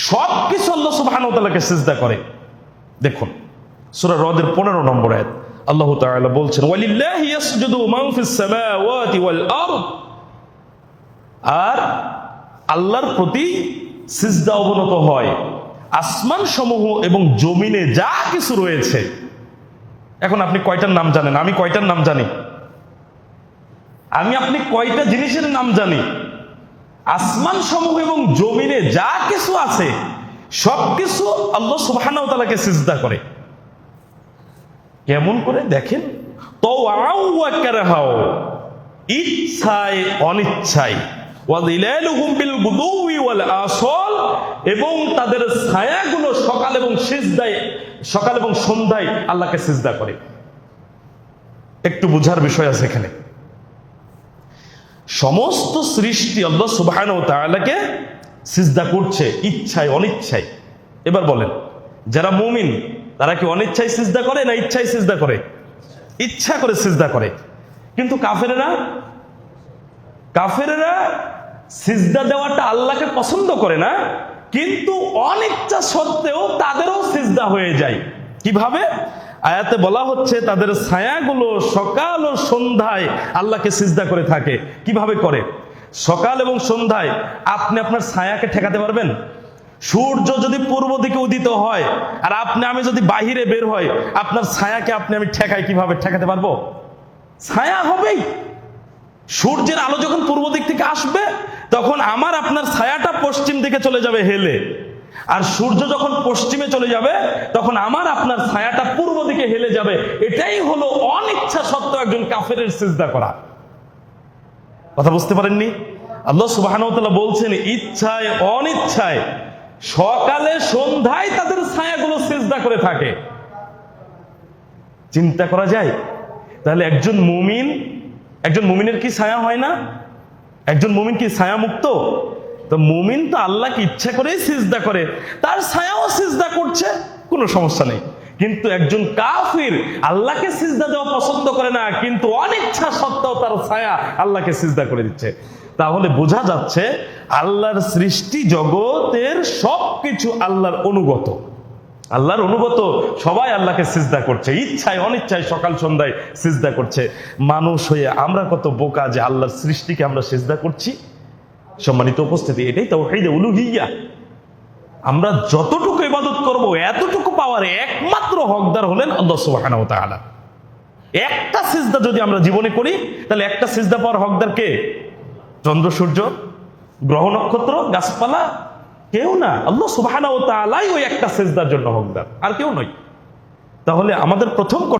সব কিছু আল্লাহ সুবাহানতালাকে সিজদা করে। দেখুন, সুরা রদের পনেরো নম্বর আয়াত। আল্লাহ তাআলা বলছেন আর আল্লাহর প্রতি সিজদা অবনত হয়। আসমান সমূহ এবং জমিনে যা কিছু রয়েছে। এখন আপনি কয়টার নাম জানেন? আমি কয়টার নাম জানি? আমি আপনি কয়টা জিনিসের নাম জানি? আসমান সমূহ এবং জমিনে যা কিছু আছে, সব কিছু আল্লাহ সুবহানাহু ওয়া সিজদা করে। কেমন করে? দেখেন তো ইচ্ছায় অনিচ্ছায়। এবং তাদের ছায়াগুলো সকাল এবং সকাল এবং সন্ধ্যায় আল্লাহকে সিজদা করে। একটু বুঝার বিষয় আছে এখানে। সমস্ত সৃষ্টি আল্লাহ সুবহানাহু ওয়া তাআলাকে সিজদা করছে, ইচ্ছায়, অনিচ্ছায়। এবার বলেন, যারা মুমিন, তারা কি অনিচ্ছায় সিজদা করে না ইচ্ছায় সিজদা করে? ইচ্ছা করে সিজদা করে। কিন্তু কাফেরেরা কাফেরেরা সিজদা দেওয়াটা আল্লাহকে পছন্দ করে না, কিন্তু অনিচ্ছা সত্ত্বেও তাদেরও সিজদা হয়ে যায়। কীভাবে? আয়াতে বলা হচ্ছে, তাদের ছায়াগুলো সকাল ও সন্ধ্যায় আল্লাহকে সিজদা করে থাকে। কীভাবে করে? সকাল এবং সন্ধ্যায় আপনি আপনার ছায়াকে ঠেকাতে পারবেন? সূর্য যদি পূর্ব দিকে উদিত হয়, আর আপনি, আমি যদি বাহিরে বের হয় আপনার ছায়াকে আপনি, আমি ঠেকাই কীভাবে? ঠেকাতে পারব? ছায়া হবেই। সূর্যের আলো যখন পূর্ব দিক থেকে আসবে, তখন আমার, আপনার ছায়াটা পশ্চিম দিকে চলে যাবে হেলে। আর সূর্য যখন পশ্চিমে চলে যাবে, তখন আমার আপনার ছায়াটা পূর্ব দিকে হেলে যাবে। এটাই হলো অনিচ্ছা সত্ত্বেও একজন কাফের সিজদা করা। কথা বুঝতে পারেননি? আল্লাহ সুবাহ বলছেন, ইচ্ছায় অনিচ্ছায় সকালে সন্ধ্যায় তাদের ছায়াগুলো সিজদা করে থাকে। চিন্তা করা যায়? তাহলে একজন মুমিন, একজন মুমিনের কি ছায়া হয় না? একজন মুমিন কি ছায়া মুক্ত তো মুমিন তো আল্লাহকে ইচ্ছা করেই সিজদা করে। তার ছায়াও সিজদা করছে, কোনো সমস্যা নেই। কিন্তু একজন কাফির আল্লাহকে সিজদা দেওয়া পছন্দ করে না, কিন্তু অনিচ্ছা সত্ত্বেও তার ছায়া আল্লাহকে সিজদা করে দিচ্ছে। তাহলে বোঝা যাচ্ছে আল্লাহর সৃষ্টি জগতের সবকিছু আল্লাহর অনুগত। আল্লাহর অনুগত সবাই আল্লাহকে সিজদা করছে। ইচ্ছায়, অনিচ্ছায় সকাল সন্ধ্যায় সিজদা করছে। মানুষ হয়ে আমরা কত বোকা যে আল্লাহর সৃষ্টিকে আমরা সিজদা করছি? সম্মানিত উপস্থিতি, এটাই তো উলুহিয়া। আমরা যতটুকু ইবাদত করব, এতটুকু পাওয়ার একমাত্র হকদার হলেন আল্লাহ একটা সিজদা যদি আমরা জীবনে করি, তাহলে একটা সিজদা পাওয়ার হকদার কে? চন্দ্র, সূর্য, গ্রহ, নক্ষত্র, গাছপালা? কেউ না। আল্লাহ ওয়া ওই একটা সিজদার জন্য হকদার, আর কেউ নয়। তাহলে আমাদের প্রথম